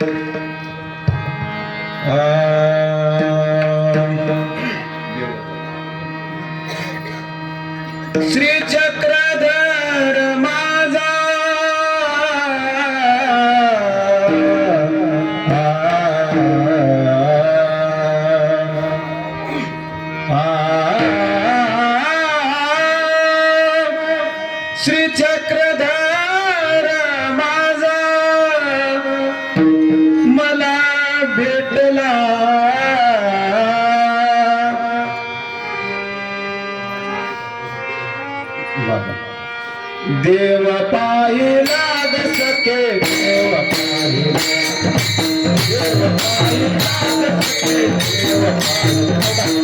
श्री चक्रधर माझा. श्री चक्र देव पाहिला ग सखे देव पाहिला देव पाहिला ग सखे देव पाहिला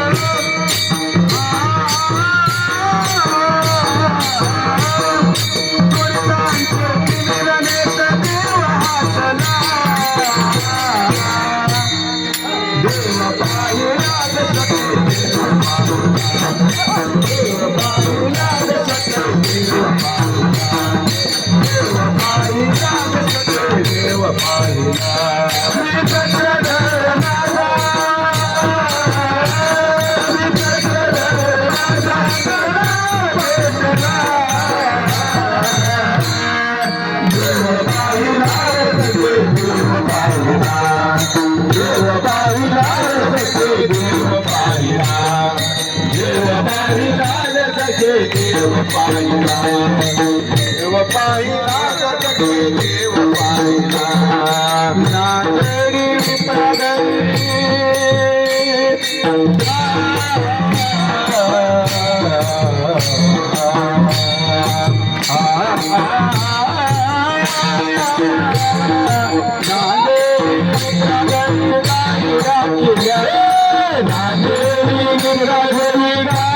Thank you. देव पाहिला देव पाहिला देव पाहिला नागरी